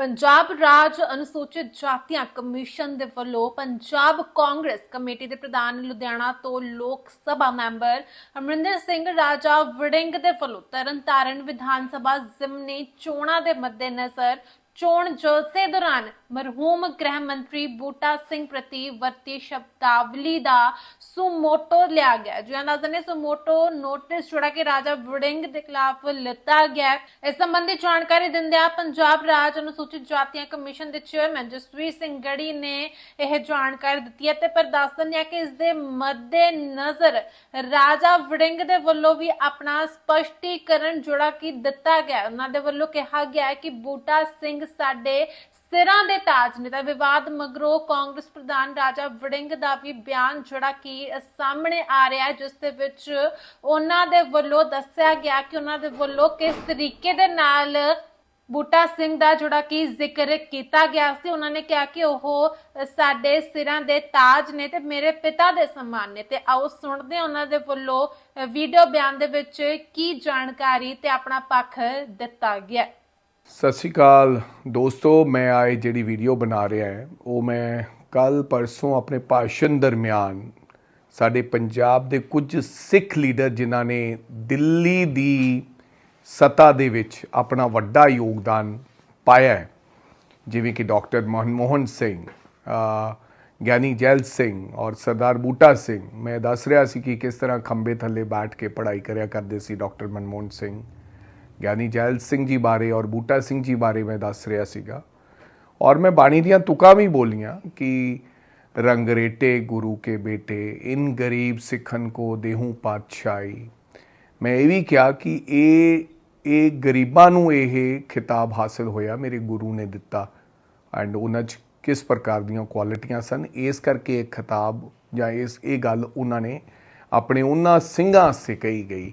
ਪੰਜਾਬ ਰਾਜ ਅਨੁਸੂਚਿਤ ਜਾਤੀਆਂ ਕਮਿਸ਼ਨ ਦੇ ਵੱਲੋਂ ਪੰਜਾਬ ਕਾਂਗਰਸ ਕਮੇਟੀ ਦੇ ਪ੍ਰਧਾਨ ਲੁਧਿਆਣਾ ਤੋਂ ਲੋਕ ਸਭਾ ਮੈਂਬਰ ਅਮਰਿੰਦਰ ਸਿੰਘ ਰਾਜਾ ਵੜਿੰਗ ਦੇ ਵੱਲੋਂ ਤਰਨਤਾਰਨ ਵਿਧਾਨ ਸਭਾ ਜ਼ਿਮਨੀ ਚੋਣਾਂ ਦੇ ਮੱਦੇਨਜ਼ਰ ਚੋਣ ਜਲਸੇ ਦੌਰਾਨ ਮਰਹੂਮ ਗ੍ਰਹਿ ਮੰਤਰੀ ਬੂਟਾ ਸਿੰਘ ਪ੍ਰਤੀ ਵਰਤੀ ਸ਼ਬਦਾਵਲੀ ਦਾ ਸੁਮੋਟੋ ਲਿਆ ਗਿਆ ਜਿਹਾਂ ਦਾ ਨੇ, ਸੁਮੋਟੋ ਨੋਟਿਸ ਜਿਹੜਾ ਕਿ ਰਾਜਾ ਵੜਿੰਗ ਦੇ ਖਿਲਾਫ ਲਿੱਤਾ ਗਿਆ ਇਸ ਸੰਬੰਧੀ ਜਾਣਕਾਰੀ ਦਿੰਦਿਆਂ ਪੰਜਾਬ ਰਾਜ ਅਨੁਸੂਚਿਤ ਜਾਤੀਆਂ ਕਮਿਸ਼ਨ ਦੇ ਚੇਅਰਮੈਨ ਜਸਵੀਰ ਸਿੰਘ ਗੜੀ ਨੇ ਇਹ ਜਾਣਕਾਰੀ ਦਿੱਤੀ ਹੈ ਤੇ ਪਰ ਦੱਸ ਦਿੰਦੇ ਹਾਂ ਕਿ ਇਸ ਦੇ ਮੱਦੇ ਨਜ਼ਰ ਰਾਜਾ ਵੜਿੰਗ ਦੇ ਵੱਲੋਂ ਵੀ ਆਪਣਾ ਸਪਸ਼ਟੀਕਰਨ ਜੁੜਾ ਕਿ ਦਿੱਤਾ ਗਿਆ ਉਹਨਾਂ ਦੇ ਵੱਲੋਂ ਕਿਹਾ ਗਿਆ ਹੈ ਕਿ ਬੂਟਾ ਸਿੰਘ ਸਾਡੇ ਸਿਰਾਂ ਦੇ ਤਾਜ ਨੇ ਤਾਂ ਵਿਵਾਦ ਮਗਰੋਂ ਕਾਂਗਰਸ ਪ੍ਰਧਾਨ ਰਾਜਾ ਵੜਿੰਗ ਦਾ ਵੀ ਬਿਆਨ ਜਿਹੜਾ ਕਿ ਸਾਹਮਣੇ ਆ ਰਿਹਾ ਹੈ, ਜਿਸ ਦੇ ਵਿੱਚ ਉਹਨਾਂ ਦੇ ਵੱਲੋਂ ਦੱਸਿਆ ਗਿਆ ਕਿ ਉਹਨਾਂ ਦੇ ਵੱਲੋਂ ਕਿਸ ਤਰੀਕੇ ਦੇ ਨਾਲ ਬੂਟਾ ਸਿੰਘ ਦਾ ਜਿਹੜਾ ਕਿ ਜ਼ਿਕਰ ਕੀਤਾ ਗਿਆ ਸੀ। ਉਹਨਾਂ ਨੇ ਕਿਹਾ ਕਿ ਉਹ ਸਾਡੇ ਸਿਰਾਂ ਦੇ ਤਾਜ ਨੇ ਤੇ ਮੇਰੇ ਪਿਤਾ ਦੇ ਸਮਾਨ ਨੇ। ਤੇ ਆਓ ਸੁਣਦੇ ਹਾਂ ਉਹਨਾਂ ਦੇ ਵੱਲੋਂ ਵੀਡੀਓ ਬਿਆਨ ਦੇ ਵਿੱਚ ਕੀ ਜਾਣਕਾਰੀ ਤੇ ਆਪਣਾ ਪੱਖ ਦਿੱਤਾ ਗਿਆ ਸਤਿ ਸ਼੍ਰੀ ਅਕਾਲ ਦੋਸਤੋ, ਮੈਂ ਆਏ ਜਿਹੜੀ ਵੀਡੀਓ ਬਣਾ ਰਿਹਾ ਹੈ, ਉਹ ਮੈਂ ਕੱਲ ਪਰਸੋਂ ਆਪਣੇ ਭਾਸ਼ਣ ਦਰਮਿਆਨ ਸਾਡੇ ਪੰਜਾਬ ਦੇ ਕੁਝ ਸਿੱਖ ਲੀਡਰ ਜਿਨ੍ਹਾਂ ਨੇ ਦਿੱਲੀ ਦੀ ਸੱਤਾ ਦੇ ਵਿੱਚ ਆਪਣਾ ਵੱਡਾ ਯੋਗਦਾਨ ਪਾਇਆ ਹੈ, ਜਿਵੇਂ ਕਿ ਡਾਕਟਰ ਮਨਮੋਹਨ ਸਿੰਘ ਗਿਆਨੀ ਜੈਲ ਸਿੰਘ ਔਰ ਸਰਦਾਰ ਬੂਟਾ ਸਿੰਘ। ਮੈਂ ਦੱਸ ਰਿਹਾ ਸੀ ਕਿ ਕਿਸ ਤਰ੍ਹਾਂ ਖੰਬੇ ਥੱਲੇ ਬੈਠ ਕੇ ਪੜ੍ਹਾਈ ਕਰਿਆ ਕਰਦੇ ਸੀ ਡਾਕਟਰ ਮਨਮੋਹਨ ਸਿੰਘ। ਗਿਆਨੀ ਜੈਲ ਸਿੰਘ ਜੀ ਬਾਰੇ ਔਰ ਬੂਟਾ ਸਿੰਘ ਜੀ ਬਾਰੇ ਮੈਂ ਦੱਸ ਰਿਹਾ ਸੀਗਾ। ਔਰ ਮੈਂ ਬਾਣੀ ਦੀਆਂ ਤੁਕਾਂ ਵੀ ਬੋਲੀਆਂ ਕਿ ਰੰਗਰੇਟੇ ਗੁਰੂ ਕੇ ਬੇਟੇ, ਇਨ ਗਰੀਬ ਸਿੱਖਨ ਕੋ ਦੇਹੂ ਪਾਤਸ਼ਾਹੀ। ਮੈਂ ਇਹ ਵੀ ਕਿਹਾ ਕਿ ਇਹ ਇਹ ਗਰੀਬਾਂ ਨੂੰ ਇਹ ਖਿਤਾਬ ਹਾਸਲ ਹੋਇਆ, ਮੇਰੇ ਗੁਰੂ ਨੇ ਦਿੱਤਾ। ਐਂਡ ਉਹਨਾਂ 'ਚ ਕਿਸ ਪ੍ਰਕਾਰ ਦੀਆਂ ਕੁਆਲਿਟੀਆਂ ਸਨ? ਇਸ ਕਰਕੇ ਇਹ ਖਿਤਾਬ ਜਾਂ ਇਸ, ਇਹ ਗੱਲ ਉਹਨਾਂ ਨੇ ਆਪਣੇ ਉਹਨਾਂ ਸਿੰਘਾਂ ਵਾਸਤੇ ਕਹੀ ਗਈ।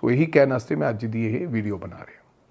ਸੋ ਇਹੀ ਕਹਿਣ ਵਾਸਤੇ ਮੈਂ ਅੱਜ ਦੀ ਇਹ ਵੀਡੀਓ ਬਣਾ ਰਿਹਾ।